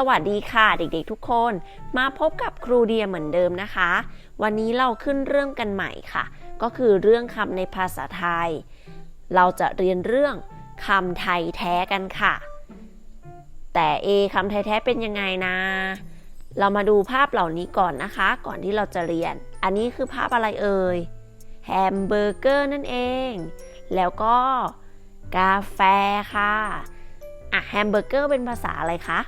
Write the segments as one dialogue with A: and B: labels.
A: สวัสดีค่ะเด็กๆทุกคน มาพบกับครูเดียเหมือนเดิมนะคะ วันนี้เราขึ้นเรื่องกันใหม่ค่ะ ก็คือเรื่องคำในภาษาไทย เราจะเรียนเรื่องคำไทยแท้กันค่ะ แต่เอคำไทยแท้เป็นยังไงนะ เรามาดูภาพเหล่านี้ก่อนนะคะ ก่อนที่เราจะเรียน อันนี้คือภาพอะไรเอ่ยแฮมเบอร์เกอร์นั่นเอง แล้วก็กาแฟค่ะอะแฮมเบอร์เกอร์เป็นภาษาอะไรคะ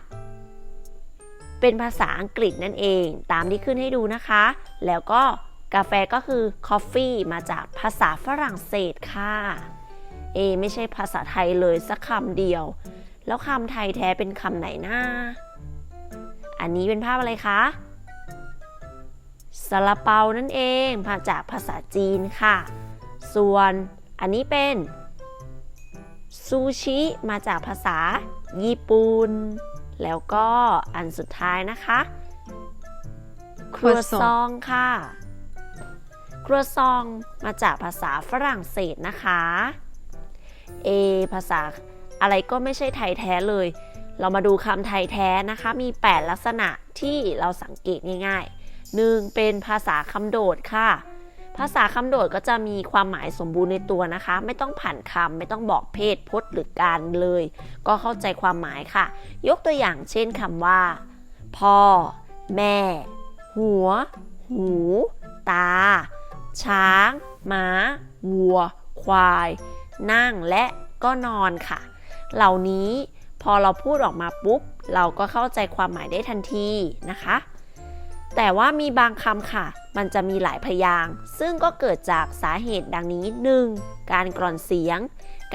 A: เป็นภาษาอังกฤษนั่นเอง ตามที่ขึ้นให้ดูนะคะ แล้วก็กาแฟก็คือ coffee มาจากภาษาฝรั่งเศสค่ะ เอ ไม่ใช่ภาษาไทยเลยสักคำเดียว แล้วคำไทยแท้เป็นคำไหนนะอันนี้เป็นภาพอะไรคะซาลาเปานั่นเอง มาจากภาษาจีนค่ะ ส่วนอันนี้เป็นซูชิมาจากภาษาญี่ปุ่น แล้วก็อันสุดท้ายนะคะครัวซองค่ะครัวซองมาจากภาษาฝรั่งเศสนะคะ เอ ภาษาอะไรก็ไม่ใช่ไทยแท้เลย เรามาดูคำไทยแท้นะคะ มี 8 ลักษณะที่เราสังเกตง่ายๆหนึ่งเป็นภาษาคำโดดค่ะ ภาษาคำโดดก็จะมีความหมายสมบูรณ์ในตัวนะคะ ไม่ต้องผ่านคำไม่ต้องบอกเพศพจน์หรือการเลย ก็เข้าใจความหมายค่ะ ยกตัวอย่างเช่นคำว่า พ่อ แม่ หัว หู ตา ช้าง ม้า วัว ควาย นั่งและก็นอนค่ะ เหล่านี้พอเราพูดออกมาปุ๊บ เราก็เข้าใจความหมายได้ทันทีนะคะ แต่ว่ามีบางคำค่ะ มันจะมีหลายพยางค์ซึ่งก็เกิดจากสาเหตุดังนี้ 1. การกร่อนเสียง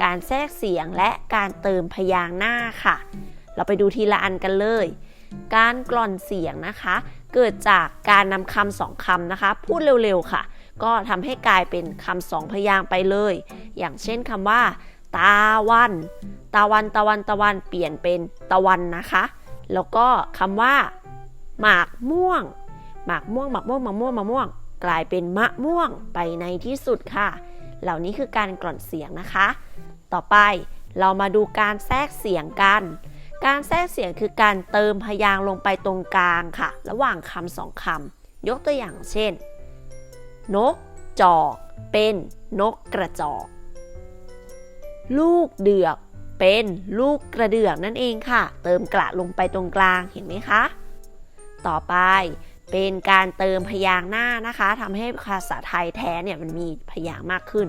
A: การแทรกเสียงและการเติมพยางค์หน้าค่ะ เราไปดูทีละอันกันเลย การกร่อนเสียงนะคะ เกิดจากการนำคำสองคำนะคะ พูดเร็วๆค่ะ ก็ทำให้กลายเป็นคำสองพยางค์ไปเลย อย่างเช่นคำว่า ตาวัน ตะวันตะวันตะวันเปลี่ยนเป็นตะวันนะคะ แล้วก็คำว่า หมากม่วง หมากม่วงหมากม่วงหมากม่วงหมากม่วง กลายเป็นมะม่วงไปในที่สุดค่ะ เหล่านี้คือการกร่อนเสียงนะคะ ต่อไปเรามาดูการแทรกเสียงกัน การแทรกเสียงคือการเติมพยางค์ลงไปตรงกลางค่ะ ระหว่างคำสองคำยกตัวอย่างเช่น นกจอกเป็นนกกระจอก ลูกเดือกเป็นลูกกระเดือกนั่นเองค่ะ เติมกระลงไปตรงกลางเห็นไหมคะ ต่อไป เป็นการเติมพยางค์หน้านะคะทำให้ภาษาไทยแท้เนี่ยมันมีพยางค์มากขึ้น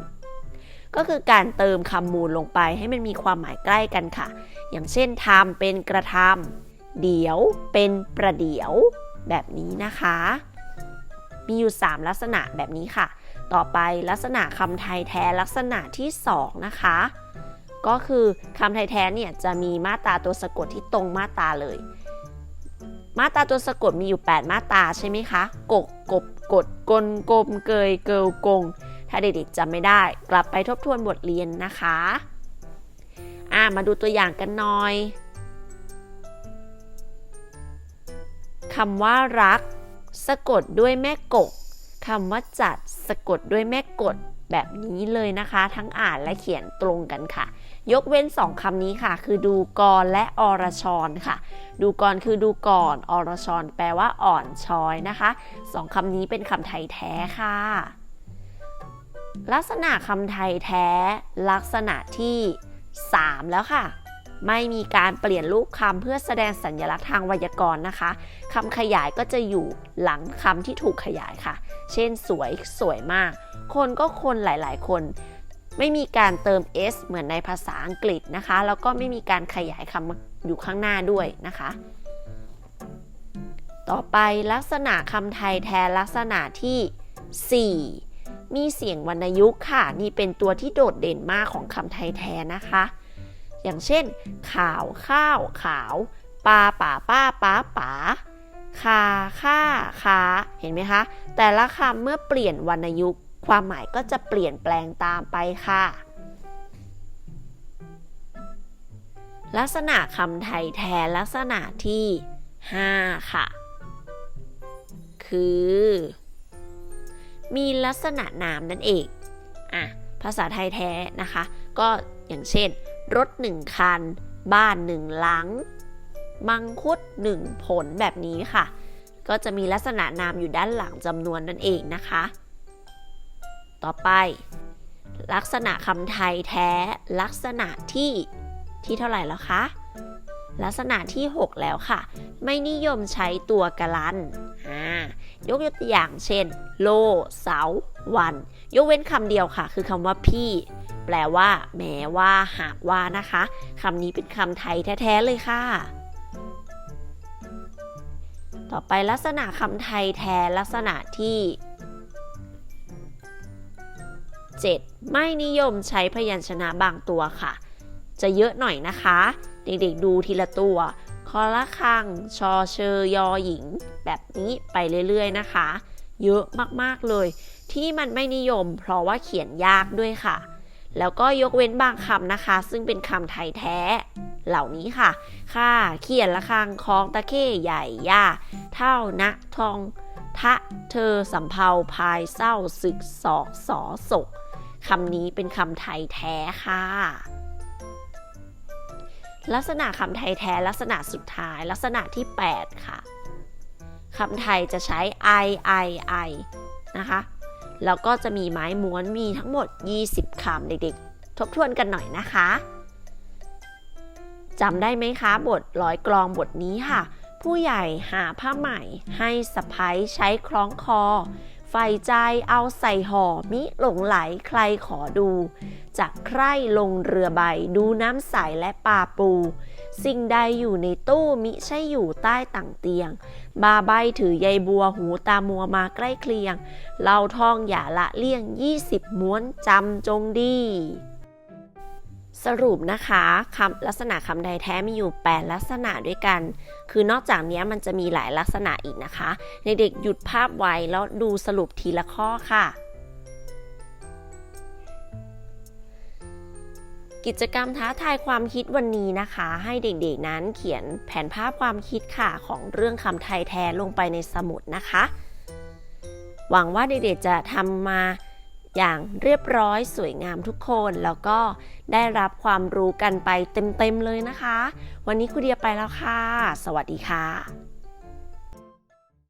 A: ก็คือการเติมคำมูลลงไปให้มันมีความหมายใกล้กันค่ะ อย่างเช่นทำเป็นกระทำเดี๋ยวเป็นประเดี๋ยว แบบนี้นะคะ มีอยู่ 3 ลักษณะแบบนี้ค่ะ ต่อไปลักษณะคำไทยแท้ลักษณะที่ 2 นะคะ ก็คือคำไทยแท้เนี่ยจะมีมาตราตัวสะกดที่ตรงมาตราเลย มาตราตัวสะกดมีอยู่ 8 มาตราใช่ไหมคะ กกกบกดกลกลมเกยเกิลกง ถ้าเด็กๆจำไม่ได้กลับไปทบทวนบทเรียนนะคะอ่ามาดูตัวอย่างกันหน่อยคำว่ารัก สะกดด้วยแม่กกคำว่าจัดสะกดด้วยแม่กดแบบนี้เลยนะคะ ทั้งอ่านและเขียนตรงกันค่ะ ยกเว้นสองคำนี้ค่ะ คือดูกรและอรชรค่ะ ดูกรคือดูก่อน อรชรแปลว่าอ่อนช้อยนะคะสองคำนี้เป็นคำไทยแท้ค่ะ ลักษณะคำไทยแท้ ลักษณะที่ 3 แล้วค่ะไม่มีการเปลี่ยนรูปคำเพื่อแสดงสัญลักษณ์ทางไวยากรณ์นะคะคำขยายก็จะอยู่หลังคำที่ถูกขยายค่ะ เช่นสวยสวยมาก คนก็คนหลาย ๆ คน ไม่มีการเติม s เหมือนในภาษาอังกฤษนะคะ แล้วก็ไม่มีการขยายคำอยู่ข้างหน้าด้วยนะคะ ต่อไปลักษณะคำไทยแท้ลักษณะที่ 4 มีเสียงวรรณยุกต์ค่ะ นี่เป็นตัวที่โดดเด่นมากของคำไทยแท้นะคะ อย่างเช่น ข่าวข้าว ขาว ปลาป่าป้าป้าป๋าคาค่าคาเห็นไหมคะ แต่ละคำเมื่อเปลี่ยนวรรณยุกต์ ความหมายก็จะเปลี่ยนแปลงตามไปค่ะ ลักษณะคำไทยแท้ลักษณะที่ 5 ค่ะ คือ มีลักษณะนามนั่นเองอะภาษาไทยแท้นะคะ ก็อย่างเช่น รถหนึ่งคัน บ้านหนึ่งหลัง มังคุด1ผลแบบนี้ค่ะ ก็จะมีลักษณะนามอยู่ด้านหลังจำนวนนั่นเองนะคะ ต่อไป ลักษณะคำไทยแท้ ลักษณะที่ที่เท่าไหร่แล้วคะ ลักษณะที่ 6 แล้วค่ะ ไม่นิยมใช้ตัวกลันอ่ายกตัวอย่างเช่น โล เสา วัน ยกเว้นคำเดียวค่ะ คือคำว่าพี่ แปลว่า แม้ว่า หากว่านะคะคำนี้เป็นคำไทยแท้ๆเลยค่ะ ต่อไปลักษณะคำไทยแท้ลักษณะที่ 7. ไม่นิยมใช้พยัญชนะบางตัวค่ะ จะเยอะหน่อยนะคะ เด็กๆดูทีละตัวคอละคัง ชอเชยยอหญิง แบบนี้ไปเรื่อยๆนะคะ เยอะมากๆเลย ที่มันไม่นิยม เพราะว่าเขียนยากด้วยค่ะ แล้วก็ยกเว้นบางคำนะคะ ซึ่งเป็นคำไทยแท้ เหล่านี้ค่ะ ค่ะเขียนละคังคองตะเข้ใหญ่ย่า เท่านะทองทะเธอสำเภาพายเศร้าศึกศอกสอศก คำนี้เป็นคำไทยแท้ค่ะ ลักษณะคำไทยแท้ลักษณะสุดท้าย ลักษณะที่ 8 ค่ะคำไทยจะใช้ i i i นะคะ แล้วก็จะมีไม้ม้วนมีทั้งหมด 20คำเด็กๆ ทบทวนกันหน่อยนะคะจำได้ไหมคะ บทร้อยกลองบทนี้ค่ะ ผู้ใหญ่หาผ้าใหม่ให้สะพ้ยใช้คล้องคอ ใฝ่ใจเอาใส่ห่อมิหลงไหลใครขอดู จากใคร่ลงเรือใบดูน้ำใสและปลาปู สิ่งใดอยู่ในตู้มิใช่อยู่ใต้ต่างเตียง บาใบถือใยบัวหูตามัวมาใกล้เคียงเล่าท่องอย่าละเลี่ยงยี่สิบม้วนจำจงดี สรุปนะคะคำลักษณะคำใดแท้มีอยู่ 8 ลักษณะด้วยกัน คือนอกจากนี้มันจะมีหลายลักษณะอีกนะคะในเด็กหยุดภาพไว้แล้วดูสรุปทีละข้อค่ะ กิจกรรมท้าทายความคิดวันนี้นะคะ ให้เด็กๆนั้นเขียนแผนภาพความคิดค่ะของเรื่องคำไทยแท้ลงไปในสมุดนะคะ หวังว่าเด็กๆจะทำมา อย่างเรียบร้อยสวยงามทุกคน แล้วก็ได้รับความรู้กันไปเต็มๆเลยนะคะ วันนี้ครูเดียไปแล้วค่ะ สวัสดีค่ะ